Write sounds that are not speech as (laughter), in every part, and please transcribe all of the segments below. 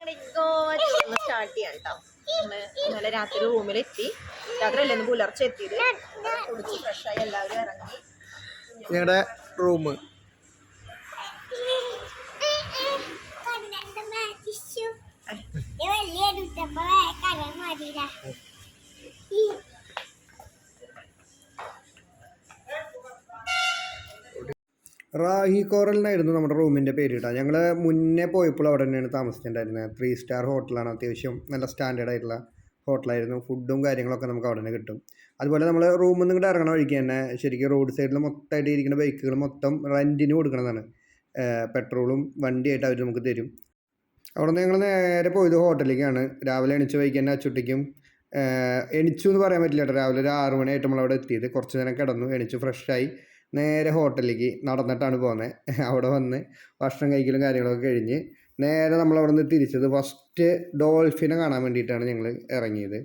Start ചെയ്യാം കേട്ടോ ഇന്നലെ രാത്രി റൂമിലെത്തി രാത്രി അല്ലെന്ന് പുലർച്ചെ എത്തിയത്? കുടിച്ച് ഫ്രഷായി എല്ലാവരും ഇറങ്ങി. ഞങ്ങളുടെ റൂം റാഹി കോറൽ എന്നായിരുന്നു നമ്മുടെ റൂമിന്റെ പേര് കേട്ടോ ഞങ്ങൾ മുന്നേ പോയപ്പോൾ അവിടെ തന്നെയാണ് താമസിച്ചിട്ടുണ്ടായിരുന്നത് ത്രീ സ്റ്റാർ ഹോട്ടലാണ് അത്യാവശ്യം നല്ല സ്റ്റാൻഡേർഡ് ആയിട്ടുള്ള ഹോട്ടലായിരുന്നു ഫുഡും കാര്യങ്ങളൊക്കെ നമുക്ക് അവിടെ തന്നെ കിട്ടും. അതുപോലെ നമ്മൾ റൂമിൽ നിന്ന് ഇങ്ങോട്ട് ഇറങ്ങണ വഴിക്ക് തന്നെ ശരിക്കും റോഡ് സൈഡിൽ മൊത്തമായിട്ട് ഇരിക്കുന്ന ബൈക്കുകൾ മൊത്തം റെന്റിന് കൊടുക്കണതാണ്. പെട്രോളും വണ്ടിയായിട്ട് അവർ നമുക്ക് തരും. അവിടെ നിന്ന് ഞങ്ങൾ നേരെ പോയത് ഹോട്ടലിലേക്കാണ്. രാവിലെ എണിച്ച് വൈകി തന്നെ അച്ചുട്ടിക്കും. എണിച്ചു എന്ന് പറയാൻ പറ്റില്ല കേട്ടോ. രാവിലെ ഒരു ആറ് മണിയായിട്ട് നമ്മളവിടെ എത്തിയത്. കുറച്ച് നേരം കിടന്നു എണിച്ചു ഫ്രഷായി നേരെ ഹോട്ടലിലേക്ക് നടന്നിട്ടാണ് പോകുന്നത് (laughs) അവിടെ വന്ന് ഭക്ഷണം കഴിക്കലും കാര്യങ്ങളൊക്കെ കഴിഞ്ഞ് നേരെ നമ്മൾ അവിടെ നിന്ന് തിരിച്ചത് ഫസ്റ്റ് ഡോൾഫിനെ കാണാൻ വേണ്ടിയിട്ടാണ് ഞങ്ങൾ ഇറങ്ങിയത്.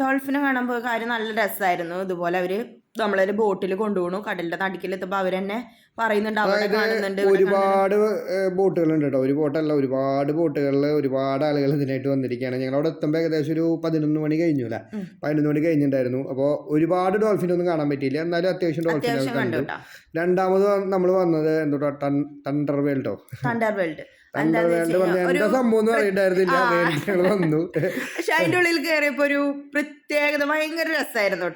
ഡോൾഫിനെ കാണാൻ പോയ കാര്യം നല്ല രസമായിരുന്നു ഇതുപോലെ അവർ നമ്മളൊരു ബോട്ടിൽ കൊണ്ടുപോകണു കടലിന്റെ നടുക്കിലെത്തുമ്പോ അവർ തന്നെ പറയുന്നുണ്ട് അവിടെ കാണുന്നുണ്ട് ഒരുപാട് ബോട്ടുകളുണ്ട് കേട്ടോ ഒരു ബോട്ടല്ല ഒരുപാട് ബോട്ടുകളിൽ ഒരുപാട് ആളുകൾ ഇതിനായിട്ട് വന്നിരിക്കുകയാണ്. ഞങ്ങൾ അവിടെ എത്തുമ്പോൾ ഏകദേശം ഒരു പതിനൊന്ന് മണി കഴിഞ്ഞു അല്ലേ. പതിനൊന്ന് മണി കഴിഞ്ഞിട്ടുണ്ടായിരുന്നു. അപ്പോൾ ഒരുപാട് ഡോൾഫിൻ ഒന്നും കാണാൻ പറ്റിയില്ല. എന്നാലും അത്യാവശ്യം ഡോൾഫിൻ കണ്ടു. രണ്ടാമത് നമ്മൾ വന്നത് എന്തോ ടണ്ടർ വേൾഡോ തണ്ടർ ടണ്ടർ വേൾഡ് (laughs) പക്ഷെ അതിന്റെ ഉള്ളിൽ കയറിയപ്പോ ഒരു പ്രത്യേകത ഭയങ്കര രസമായിരുന്നു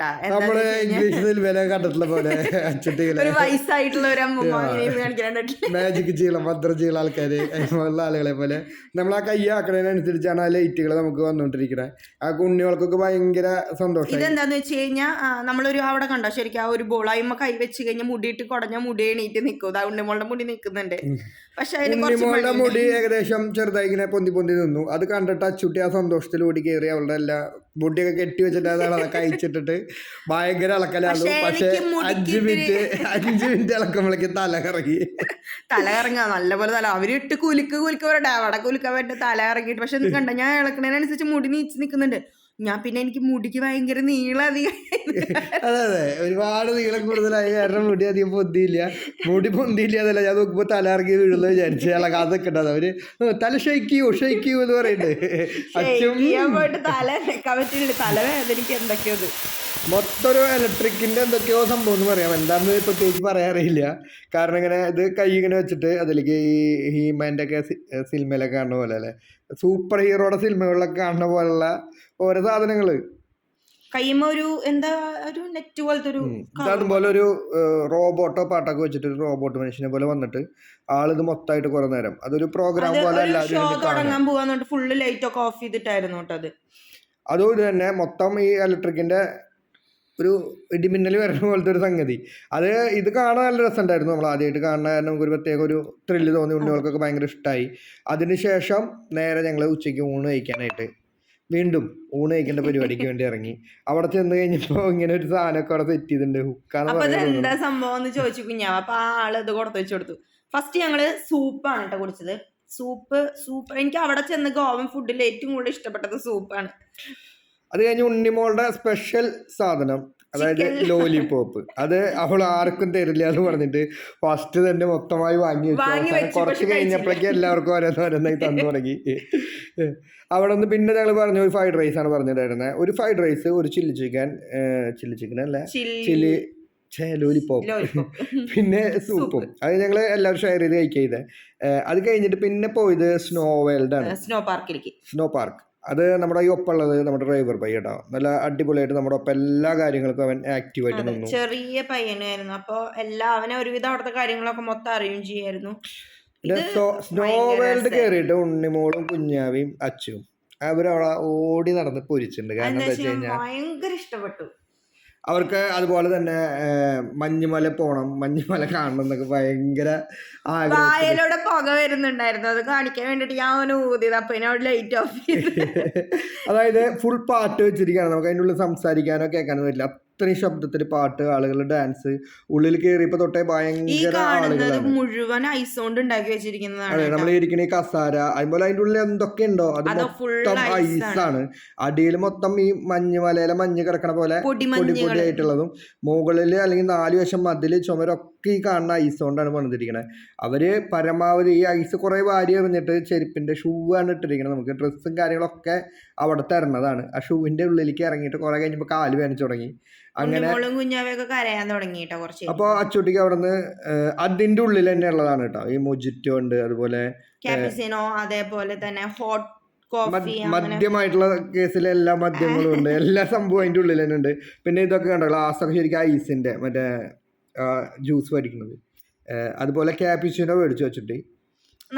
ഒരു വയസ്സായിട്ടുള്ള ഒരു മാജിക് ചെയ്യണം മന്ത്രം ചെയ്യുന്ന ആൾക്കാര് അതിനുള്ള ആളുകളെ പോലെ. നമ്മൾ ആ കൈ ആക്കണതിനനുസരിച്ചാണ് ആ ലൈറ്റുകൾ നമുക്ക് വന്നുകൊണ്ടിരിക്കുന്നത് ആ കുഞ്ഞുകൾക്കൊക്കെ ഭയങ്കര സന്തോഷം ഇതെന്താന്ന് വെച്ച് കഴിഞ്ഞാൽ നമ്മളൊരു അവിടെ കണ്ടോ? ശരിക്കും ആ ഒരു ബോളായ്മ കൈ വെച്ച് കഴിഞ്ഞാൽ മുടിയിട്ട് കുടഞ്ഞ മുടി എണീറ്റ് നിൽക്കും അതാ ഉണ്ണിമോളുടെ മുടി നിൽക്കുന്നുണ്ട് പക്ഷെ അതിന് കുറച്ച് മുടി ഏകദേശം ചെറുതായി ഇങ്ങനെ പൊന്തി പൊന്തി നിന്നു. അത് കണ്ടിട്ട് അച്ചുട്ടി ആ സന്തോഷത്തിൽ ഓടി കയറി അവളുടെ എല്ലാ മുടിയൊക്കെ കെട്ടി വെച്ചിട്ട് അതൊക്കെ അയച്ചിട്ടിട്ട് ഭയങ്കര ഇളക്കലായിരുന്നു പക്ഷേ അഞ്ച് മിനിറ്റ് അഞ്ച് മിനിറ്റ് ഇളക്കുമ്പോഴേക്ക് തല കറങ്ങി. തല കറങ്ങാ നല്ലപോലെ തല. അവരിട്ട് കുലുക്ക് കുലുക്ക് അവരുടെ അവിടെ കുലുക്കാൻ വേണ്ടി തല ഇറങ്ങിയിട്ട് പക്ഷെ കണ്ട? ഞാൻ ഇളക്കണതിനനുസരിച്ച് മുടി നീച്ച് നിൽക്കുന്നുണ്ട് ഞാൻ പിന്നെ എനിക്ക് മുടിക്ക് ഭയങ്കര നീളം അധികം. അതെ അതെ. ഒരുപാട് നീളം കൂടുതലായി കാരണം മുടി അധികം പൊന്തിയില്ല. മുടി പൊന്തിയില്ല എന്നല്ല ഞാൻ നോക്കുമ്പോൾ തല ഇറങ്ങി വീഴുന്നു വിചാരിച്ചു ഇളകാതെ നിൽക്കണ്ടത് അവർ "ഏ, തല ഷെയ്ക്കൂ ഷെയ്ക്കൂ എന്ന് പറയുന്നുണ്ട് അച്ഛൻ തല വെക്കാൻ പറ്റില്ല തല വേദനയ്ക്ക് എന്തൊക്കെയോ. മൊത്തം ഒരു ഇലക്ട്രിക്കിന്റെ എന്തൊക്കെയോ സംഭവം എന്ന് പറയാം. എന്താന്ന് പ്രത്യേകിച്ച് പറയാറിയില്ല കാരണം ഇങ്ങനെ ഇത് കൈ ഇങ്ങനെ വെച്ചിട്ട് അതിലേക്ക് ഈ ഹീമാന്റെ ഒക്കെ സിനിമയിലൊക്കെ കാണുന്ന പോലെ അല്ലേ? സൂപ്പർ ഹീറോയുടെ സിനിമകളിലൊക്കെ കാണുന്ന പോലുള്ള ഓരോ സാധനങ്ങൾ ഒരു എന്താ ഒരു നെറ്റ് പോലത്തെ ഒരു അതുപോലെ ഒരു റോബോട്ടോ പാട്ടൊക്കെ വെച്ചിട്ട് ഒരു റോബോട്ട് മനുഷ്യനെ പോലെ വന്നിട്ട് ആളിത് മൊത്തമായിട്ട് കുറെ നേരം. അതൊരു പ്രോഗ്രാം പോലെ എല്ലാവരും തുടങ്ങാൻ ഫുള്ള് ലൈറ്റ് ഒക്കെ ഓഫ് ചെയ്തിട്ടായിരുന്നു അത്. അതും ഇത് തന്നെ. മൊത്തം ഈ ഇലക്ട്രിക്കിന്റെ ഒരു ഇടിമിന്നൽ വരുന്ന പോലത്തെ ഒരു സംഗതി. അത് ഇത് കാണാൻ നല്ല രസമുണ്ടായിരുന്നു നമ്മൾ ആദ്യമായിട്ട് കാണുന്ന കാരണം നമുക്കൊരു പ്രത്യേക ഒരു ത്രില്ല് തോന്നി ഉണ്ണികൾക്കൊക്കെ ഭയങ്കര ഇഷ്ടമായി അതിനുശേഷം നേരെ ഞങ്ങൾ ഉച്ചയ്ക്ക് ഊണ് കഴിക്കാനായിട്ട് വീണ്ടും ഊണ് കഴിക്കേണ്ട പരിപാടിക്ക് വേണ്ടി ഇറങ്ങി. അവിടെ ചെന്ന് കഴിഞ്ഞപ്പോ ഇങ്ങനെ ഒരു സാധനമൊക്കെ അവിടെ സെറ്റ് ചെയ്തിട്ടുണ്ട്. ഹുക്കാന്ന് എന്താ സംഭവം എന്ന് ചോദിച്ചു കുഞ്ഞാ അപ്പൊ ആ ആൾ ഇത് കൊടുത്തു വെച്ചു കൊടുത്തു. ഫസ്റ്റ് ഞങ്ങൾ സൂപ്പാണ് കേട്ടോ കുടിച്ചത്. സൂപ്പ് സൂപ്പ് എനിക്ക് അവിടെ ചെന്ന് ഗോവൻ ഫുഡിൽ ഏറ്റവും കൂടുതൽ ഇഷ്ടപ്പെട്ടത് സൂപ്പാണ് അത് കഴിഞ്ഞ് ഉണ്ണിമോളുടെ സ്പെഷ്യൽ സാധനം അതായത് ലോലിപോപ്പ് അത് അവൾ ആർക്കും തരില്ല എന്ന് പറഞ്ഞിട്ട് ഫസ്റ്റ് തന്നെ മൊത്തമായി വാങ്ങി വെച്ചു. കുറച്ച് കഴിഞ്ഞപ്പോഴേക്കും എല്ലാവർക്കും ഓരോന്ന് ഓരോന്നായി തന്നു തുടങ്ങി. അവിടെ നിന്ന് പിന്നെ ഞങ്ങൾ പറഞ്ഞു ഒരു ഫ്രൈഡ് റൈസ് ആണ് പറഞ്ഞിട്ടുണ്ടായിരുന്നത് ഒരു ഫ്രൈഡ് റൈസ് ഒരു ചില്ലി ചിക്കൻ ചില്ലി ചിക്കൻ അല്ല? ചില്ലി ലോലിപോപ്പ് പിന്നെ സൂപ്പും അത് ഞങ്ങൾ എല്ലാവരും ഷെയർ ചെയ്ത് കഴിക്കുക അത് കഴിഞ്ഞിട്ട് പിന്നെ പോയത് സ്നോ വേൾഡ് ആണ്. സ്നോ പാർക്കിലേക്ക് സ്നോ പാർക്ക് അത് നമ്മുടെ ഈ ഒപ്പമുള്ളത് നമ്മുടെ ഡ്രൈവർ പയ്യ കേട്ടോ നല്ല അടിപൊളിയായിട്ട് നമ്മുടെ ഒപ്പം എല്ലാ കാര്യങ്ങൾക്കും അവൻ ആക്റ്റീവായിട്ട് നിന്നു. ചെറിയ പയ്യനായിരുന്നു. അപ്പൊ എല്ലാ അവനെ ഒരുവിധം അവിടുത്തെ കാര്യങ്ങളൊക്കെ മൊത്തം അറിയുകയും ചെയ്യായിരുന്നു. Snow world. കയറിയിട്ട് ഉണ്ണിമോളും കുഞ്ഞാവിയും അച്ചും അവരവിടെ ഓടി നടന്ന് പൊരിച്ചിട്ടുണ്ട്. കാരണം എന്താ വെച്ച് കഴിഞ്ഞാൽ ഭയങ്കര ഇഷ്ടപ്പെട്ടു. അവർക്ക് അതുപോലെ തന്നെ മഞ്ഞുമല പോണം മഞ്ഞുമല കാണണം എന്നൊക്കെ ഭയങ്കര വായലൂടെ പുക വരുന്നുണ്ടായിരുന്നു. അത് കാണിക്കാൻ വേണ്ടിട്ട് ഞാൻ അവന് ഊതിയത്. അപ്പൊ ലൈറ്റ് ഓഫ് ചെയ്ത്. (laughs) അതായത് ഫുൾ പാട്ട് വെച്ചിരിക്കുകയാണ്. നമുക്ക് അതിന്റെ ഉള്ളിൽ സംസാരിക്കാനോ കേൾക്കാനോ പറ്റില്ല അത്രയും ശബ്ദത്തിൽ പാട്ട് ആളുകൾ ഡാൻസ് ഉള്ളിൽ കയറിയപ്പോൾ തൊട്ടേ ഈ ഭയങ്കര കാണുന്നത് ആളുകളാണ്. മുഴുവൻ ഐസ് കൊണ്ട് ഉണ്ടാക്കി വെച്ചിരിക്കുന്നതാണ് അതെ നമ്മൾ ഇരിക്കുന്ന ഈ കസാര അതുപോലെ അതിന്റെ ഉള്ളിൽ എന്തൊക്കെ ഉണ്ടോ? അത് അത് ഫുൾ മൊത്തം ഐസാണ് അടിയിൽ മൊത്തം ഈ മഞ്ഞ് മലയിലെ മഞ്ഞ് കിടക്കണ പോലെ പൊടി പൊടിമഞ്ഞുകൾ പൊടി ആയിട്ടുള്ളതും മുകളിൽ അല്ലെങ്കിൽ നാല് വശം മതിൽ ചുമരൊക്കെ ഈ കാണുന്ന ഐസ് കൊണ്ടാണ് പണിതിരിക്കുന്നത് അവർ പരമാവധി ഈ ഐസ് കുറേ വാരി എറിഞ്ഞിട്ട് ചെരുപ്പിന്റെ ഷൂ ആണ് ഇട്ടിരിക്കുന്നത് നമുക്ക് ഡ്രസ്സും കാര്യങ്ങളൊക്കെ അവിടെ തരണതാണ്. ആ ഷൂവിന്റെ ഉള്ളിലേക്ക് ഇറങ്ങിയിട്ട് കുറേ കഴിഞ്ഞപ്പോൾ കാൽ വേനച്ചു തുടങ്ങി. അങ്ങനെ അപ്പോൾ അച്ചുട്ടിക്ക് അവിടെ നിന്ന് അതിന്റെ ഉള്ളിൽ തന്നെ ഉള്ളതാണ് കേട്ടോ. ഈ മൊജിറ്റോ ഉണ്ട് അതുപോലെ അതേപോലെ തന്നെ ഹോട്ട് മദ്യമായിട്ടുള്ള കേസിൽ എല്ലാ മദ്യങ്ങളും ഉണ്ട്. (laughs) എല്ലാ സംഭവം അതിന്റെ ഉള്ളിൽ തന്നെ ഉണ്ട്. പിന്നെ ഇതൊക്കെ കണ്ടോ? ഗ്ലാസ് ശരിക്കും ഐസിന്റെ മറ്റേ ജ്യൂസ് മേടിക്കുന്നത്. അതുപോലെ ക്യാപിച്ചിനോ മേടിച്ചു വെച്ചിട്ടുണ്ട്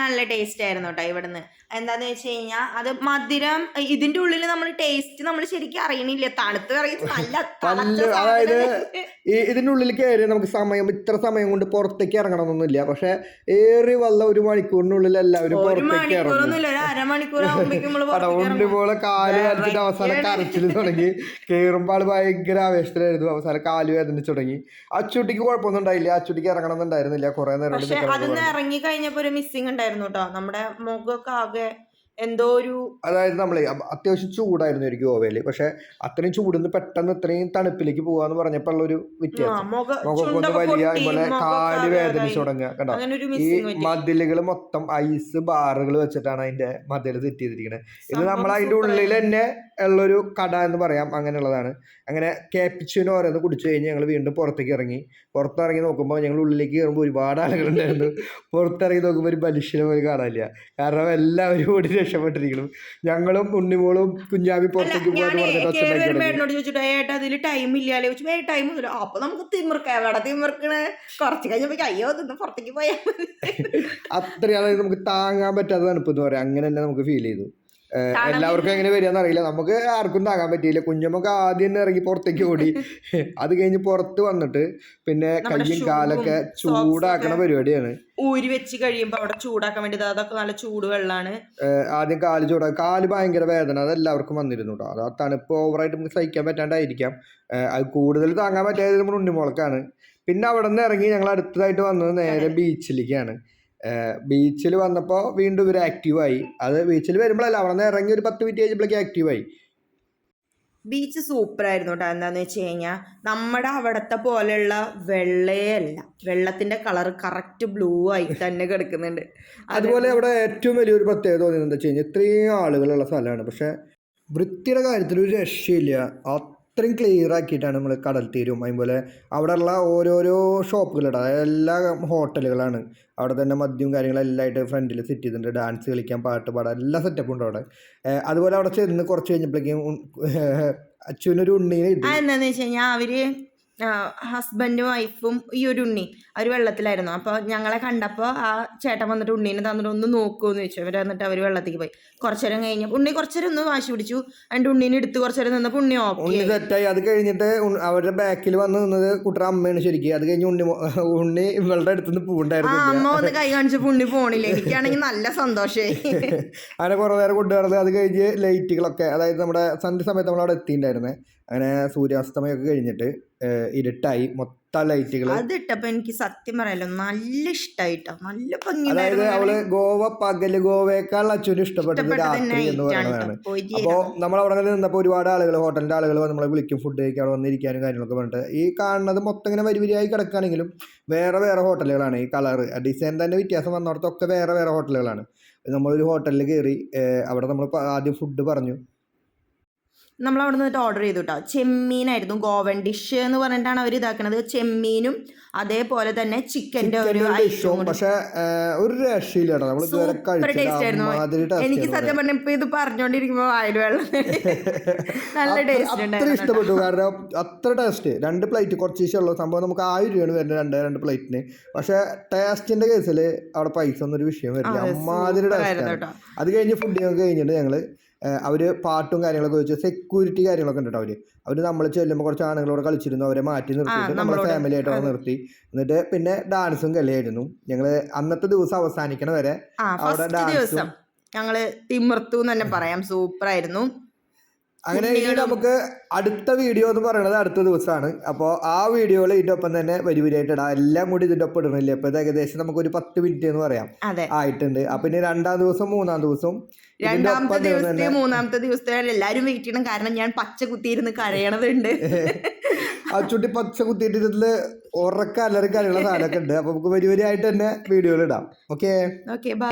നല്ല ടേസ്റ്റ് ആയിരുന്നു കേട്ടോ ഇവിടുന്ന്. എന്താന്ന് വെച്ച് കഴിഞ്ഞാൽ അത് മധുരം ഇതിന്റെ ഉള്ളിൽ നമ്മൾ ടേസ്റ്റ് നമ്മൾ ശരിക്കും അറിയണില്ല. തണുത്ത് നല്ല അതായത് ഇതിന്റെ ഈ ഉള്ളിൽ കയറി നമുക്ക് സമയം ഇത്ര സമയം കൊണ്ട് പുറത്തേക്ക് ഇറങ്ങണമെന്നൊന്നുമില്ല പക്ഷെ ഏറി വല്ല ഒരു മണിക്കൂറിനുള്ളിൽ എല്ലാവരും പുറത്തേക്ക് ഇറങ്ങും ഉണ്ടി പോലെ കാൽ കളിച്ചിട്ട് അവസാനം കരച്ചിൽ തുടങ്ങി. കേറുമ്പോൾ ആൾ ഭയങ്കര ആവേശത്തിലായിരുന്നു. അവസാനം കാൽ വേദനിച്ച് തുടങ്ങി. അച്ചൂട്ടിക്ക് കുഴപ്പമൊന്നും ഉണ്ടായില്ല. അച്ചൂട്ടിക്ക് ഇറങ്ങണം എന്നുണ്ടായിരുന്നില്ല കുറെ നേരം ഇറങ്ങി കഴിഞ്ഞപ്പോ ഒരു മിസ്സിംഗ് ഉണ്ടായിരുന്നു കേട്ടോ നമ്മുടെ മുഖമൊക്കെ ആകെ എന്തോ ഒരു അതായത് നമ്മളെ അത്യാവശ്യം ചൂടായിരുന്നു ഒരു ഗോവയിൽ പക്ഷെ അത്രയും ചൂടുന്ന് പെട്ടെന്ന് ഇത്രയും തണുപ്പിലേക്ക് പോവാന്ന് പറഞ്ഞപ്പോൾ ഉള്ള ഒരു വ്യത്യാസം വലിയ കാൽ ആകെ വേദനിച്ച് തുടങ്ങുക. കണ്ടോ? ഈ മതിലുകൾ മൊത്തം ഐസ് ബാറുകൾ വെച്ചിട്ടാണ് അതിന്റെ മതിൽ സെറ്റ് ചെയ്തിരിക്കുന്നത് ഇത് നമ്മൾ അതിന്റെ ഉള്ളിൽ തന്നെ ഉള്ളൊരു കട എന്ന് പറയാം അങ്ങനെയുള്ളതാണ്. അങ്ങനെ കേപ്പിച്ചിന് ഓരോന്ന് കുടിച്ചു കഴിഞ്ഞ് ഞങ്ങൾ വീണ്ടും പുറത്തേക്ക് ഇറങ്ങി. പുറത്തിറങ്ങി നോക്കുമ്പോൾ ഞങ്ങൾ ഉള്ളിലേക്ക് കയറുമ്പോൾ ഒരുപാട് ആളുകളുണ്ടായിരുന്നു. പുറത്തിറങ്ങി നോക്കുമ്പോൾ ഒരു മനുഷ്യനെ പോലും കാണാനില്ല. കാരണം എല്ലാവരും ഓടി രക്ഷപ്പെട്ടിരിക്കണം ഞങ്ങളും ഉണ്ണിമോളും കുഞ്ഞാമി പുറത്തേക്ക് അതിൽ ടൈം ഇല്ലാലോ? ടൈം ഒന്നുമില്ല. അപ്പൊ നമുക്ക് തിമിർക്ക എവിടെ തിമിർക്കണ്? കുറച്ച് കഴിഞ്ഞപ്പോ അയ്യോ പുറത്തേക്ക് പോയാൽ (laughs) അത്രയാണ് നമുക്ക് താങ്ങാൻ പറ്റാത്ത തണുപ്പ് എന്ന് പറയാം. അങ്ങനെ തന്നെ നമുക്ക് ഫീൽ ചെയ്തു. എല്ലാവർക്കും എങ്ങനെ വരികയെന്ന് അറിയില്ല. നമുക്ക് ആർക്കും താങ്ങാൻ പറ്റിയില്ല. കുഞ്ഞമ്മക്ക് ആദ്യം തന്നെ ഇറങ്ങി പുറത്തേക്ക് ഓടി. (laughs) അത് കഴിഞ്ഞ് പുറത്ത് വന്നിട്ട് പിന്നെ കയ്യും കാലൊക്കെ ചൂടാക്കണ പരിപാടിയാണ്. ഊരി വെച്ച് കഴിയുമ്പോ അവിടെ ചൂടാക്കാൻ വേണ്ടി അതൊക്കെ നല്ല ചൂട് വെള്ളാണ്. ആദ്യം കാൽ ചൂടാ കാൽ ഭയങ്കര വേദന. അത് എല്ലാവർക്കും വന്നിരുന്നു കേട്ടോ അത് ആ തണുപ്പ് ഓവറായിട്ട് നമുക്ക് സഹിക്കാൻ പറ്റാണ്ടായിരിക്കാം. അത് കൂടുതൽ താങ്ങാൻ പറ്റാതെ നമ്മുടെ ഉണ്ണിമുളക്കാണ്. പിന്നെ അവിടെ നിന്ന് ഇറങ്ങി ഞങ്ങൾ അടുത്തതായിട്ട് വന്നത് നേരെ ബീച്ചിലേക്കാണ് ബീച്ചിൽ വന്നപ്പോൾ വീണ്ടും ഇവർ ആക്റ്റീവായി അത് ബീച്ചിൽ വരുമ്പോഴല്ല അവിടെ നിന്ന് ഇറങ്ങി ഒരു പത്ത് മിനിറ്റ് കഴിഞ്ഞപ്പോഴേക്ക് ആക്റ്റീവായി ബീച്ച് സൂപ്പർ ആയിരുന്നു കേട്ടോ എന്താന്ന് വെച്ച് കഴിഞ്ഞാൽ നമ്മുടെ അവിടത്തെ പോലെയുള്ള വെള്ളയല്ല വെള്ളത്തിന്റെ കളർ കറക്റ്റ് ബ്ലൂ ആയി തന്നെ കിടക്കുന്നുണ്ട്. (laughs) അതുപോലെ അവിടെ ഏറ്റവും വലിയൊരു പ്രത്യേകത തോന്നിയത് എന്താ വെച്ച് കഴിഞ്ഞാൽ ഇത്രയും ആളുകളുള്ള സ്ഥലമാണ്. പക്ഷെ വൃത്തിയുടെ കാര്യത്തിൽ ഒരു രക്ഷയില്ല. അത്രയും ക്ലിയർ ആക്കിയിട്ടാണ് നമ്മൾ കടൽ തീരും. അതുപോലെ അവിടെയുള്ള ഓരോരോ ഷോപ്പുകളുടെ എല്ലാ ഹോട്ടലുകളാണ് അവിടെ തന്നെ മദ്യവും കാര്യങ്ങളെല്ലാം ആയിട്ട് ഫ്രണ്ടിൽ സെറ്റ് ചെയ്തിട്ടുണ്ട്. ഡാൻസ് കളിക്കാൻ പാട്ട് പാടാൻ എല്ലാ സെറ്റപ്പും ഉണ്ട് അവിടെ അതുപോലെ അവിടെ ചെന്ന് കുറച്ച് കഴിഞ്ഞപ്പോഴേക്കും അച്ഛനൊരു ഉണ്ണീനെ കിട്ടി. എന്താന്ന് വെച്ച് കഴിഞ്ഞാൽ അവർ ഹസ്ബൻഡും വൈഫും ഈ ഒരു ഉണ്ണി അവർ വെള്ളത്തിലായിരുന്നു. അപ്പോൾ ഞങ്ങളെ കണ്ടപ്പോൾ ആ ചേട്ടൻ വന്നിട്ട് ഉണ്ണീനെ തന്നിട്ട് ഒന്ന് നോക്കുമെന്ന് ചോദിച്ചു. അവർ വന്നിട്ട് അവർ വെള്ളത്തേക്ക് പോയി. കുറച്ചു നേരം കഴിഞ്ഞപ്പോൾ ഉണ്ണി കുറച്ചു നേരം ഒന്ന് വാശി പിടിച്ചു. അതിന്റെ ഉണ്ണീനെ എടുത്ത് കുറച്ചു നേരം നിന്നപ്പോൾ ഉണ്ണി ഓക്കെ ഉണ്ണി സെറ്റായി അത് കഴിഞ്ഞിട്ട് അവരുടെ ബാക്കിൽ വന്ന് നിന്നത് കുട്ടറ അമ്മയാണ് ശരിക്കും. അത് കഴിഞ്ഞ് ഉണ്ണി (laughs) ഉണ്ണി ഇവളുടെ അടുത്തുനിന്ന് പോകണ്ടായിരുന്നു പൂണ്ടായിരുന്നില്ല അമ്മ വന്ന് കൈ കാണിച്ചപ്പോൾ ഉണ്ണി പോണില്ല. എനിക്കാണെങ്കിൽ നല്ല സന്തോഷമായി (laughs) അങ്ങനെ കുറേ നേരം കൊണ്ടുവരുന്നത് അത് കഴിഞ്ഞ് ലൈറ്റുകളൊക്കെ അതായത് നമ്മുടെ സന്ധ്യ സമയത്ത് നമ്മൾ അവിടെ എത്തിയിട്ടുണ്ടായിരുന്നത് അങ്ങനെ സൂര്യാസ്തമയമൊക്കെ കഴിഞ്ഞിട്ട് ഇരുട്ടായി. മൊത്തം ലൈറ്റുകൾ അത് ഇട്ടപ്പോ എനിക്ക് സത്യം പറയാലോ നല്ല ഇഷ്ടായിട്ടോ. നല്ല ഭംഗി അതായത് അവൾ ഗോവ പകൽ ഗോവയേക്കാൾ അച്ഛനും ഇഷ്ടപ്പെട്ടത് രാത്രി എന്ന് പറയുന്നതാണ്. അപ്പോ നമ്മൾ അവിടെ നിന്നപ്പോ ഒരുപാട് ആളുകൾ ഹോട്ടലിന്റെ ആളുകൾ നമ്മളെ വിളിക്കും ഫുഡ് കഴിക്കാൻ അവിടെ വന്നിരിക്കാനും കാര്യങ്ങളൊക്കെ പറഞ്ഞിട്ട്. ഈ കാണുന്നത് മൊത്തം ഇങ്ങനെ വരിവരിയായി കിടക്കുകയാണെങ്കിലും വേറെ വേറെ ഹോട്ടലുകളാണ് ഈ കളർ ഡിസൈൻ തന്നെ വ്യത്യാസം വന്നിടത്തൊക്കെ വേറെ വേറെ ഹോട്ടലുകളാണ്. നമ്മളൊരു ഹോട്ടലിൽ കയറി അവിടെ നമ്മൾ ആദ്യം ഫുഡ് പറഞ്ഞു. നമ്മൾ അവിടെ നിന്നിട്ട് ഓർഡർ ചെയ്തു കേട്ടോ ചെമ്മീനായിരുന്നു ഗോവൻ ഡിഷ് എന്ന് പറഞ്ഞിട്ടാണ് അവർ ഇതാക്കണത്. ചെമ്മീനും അതേപോലെ തന്നെ ചിക്കന്റെ ഒരു ചിക്കന്റെ ഐറ്റവും പക്ഷെ ഒരു രക്ഷയില്ല കേട്ടോ നമ്മൾ ഇതുവരെ സൂപ്പർ ടേസ്റ്റ് ആയിരുന്നു. എനിക്ക് സത്യം പറഞ്ഞ ഇപ്പൊ ഇത് പറഞ്ഞോണ്ടിരിക്കുമ്പോ വായിൽ വെള്ളം (laughs) നല്ല ടേസ്റ്റ് ഉണ്ടായിരുന്നു ഇഷ്ടപ്പെട്ടു. കാരണം അത്ര ടേസ്റ്റ് രണ്ട് പ്ലേറ്റ് കുറച്ച് ഉള്ള സംഭവം നമുക്ക് ആയിരം രൂപയാണ് വരുന്നത് രണ്ട് രണ്ട് പ്ലേറ്റിന് പക്ഷെ ടേസ്റ്റിന്റെ കേസിൽ അവിടെ പൈസ ഒന്നും ഒരു വിഷയം വരില്ല. അമ്മാതിരി ടേസ്റ്റ്. അത് കഴിഞ്ഞ് ഫുഡ് ഞങ്ങൾക്ക് കഴിഞ്ഞിട്ട് ഞങ്ങൾ അവർ പാട്ടും കാര്യങ്ങളൊക്കെ വെച്ച് സെക്യൂരിറ്റി കാര്യങ്ങളൊക്കെ ഉണ്ട് കേട്ടോ അവർ. അവർ നമ്മൾ ചെല്ലുമ്പോൾ കുറച്ച് ആണുങ്ങളോട് കളിച്ചിരുന്നു അവരെ മാറ്റി നിർത്തിയിട്ട് നമ്മളെ ഫാമിലി ആയിട്ട് അവിടെ നിർത്തി. എന്നിട്ട് പിന്നെ ഡാൻസും കളിയായിരുന്നു. ഞങ്ങൾ അന്നത്തെ ദിവസം അവസാനിക്കണ വരെ അവിടെ ഡാൻസും ഞങ്ങൾ തിമിർത്തു എന്ന് തന്നെ പറയാം. സൂപ്പർ ആയിരുന്നു. അങ്ങനെ ഇനി നമുക്ക് അടുത്ത വീഡിയോ എന്ന് പറയുന്നത് അടുത്ത ദിവസമാണ്. അപ്പോൾ ആ വീഡിയോയിൽ ഇതിന്റെ ഒപ്പം തന്നെ വരി വരിയായിട്ട് ഇടാം. എല്ലാം കൂടി ഇതിന്റെ ഒപ്പം ഇടണില്ലേ? അപ്പോൾ ഇത് നമുക്ക് ഒരു പത്ത് മിനിറ്റ് എന്ന് പറയാം. ആയിട്ടുണ്ട്. അപ്പം ഇനി രണ്ടാം ദിവസം മൂന്നാം ദിവസം രണ്ടാമത്തെ ദിവസത്തെ മൂന്നാമത്തെ ദിവസത്തെ എല്ലാരും വെയിറ്റ് ചെയ്യണം. കാരണം ഞാൻ പച്ച കുത്തിയിരുന്ന് കരയണതുണ്ട്. (laughs) ചുട്ടി പച്ച കുത്തിയിട്ട് ഉറക്കം ഉറക്ക അലറി കാര്യമുള്ള സാധനമൊക്കെ ഉണ്ട്. അപ്പൊ നമുക്ക് വരി വരിയായിട്ട് തന്നെ വീഡിയോയിൽ ഇടാം. Okay okay bye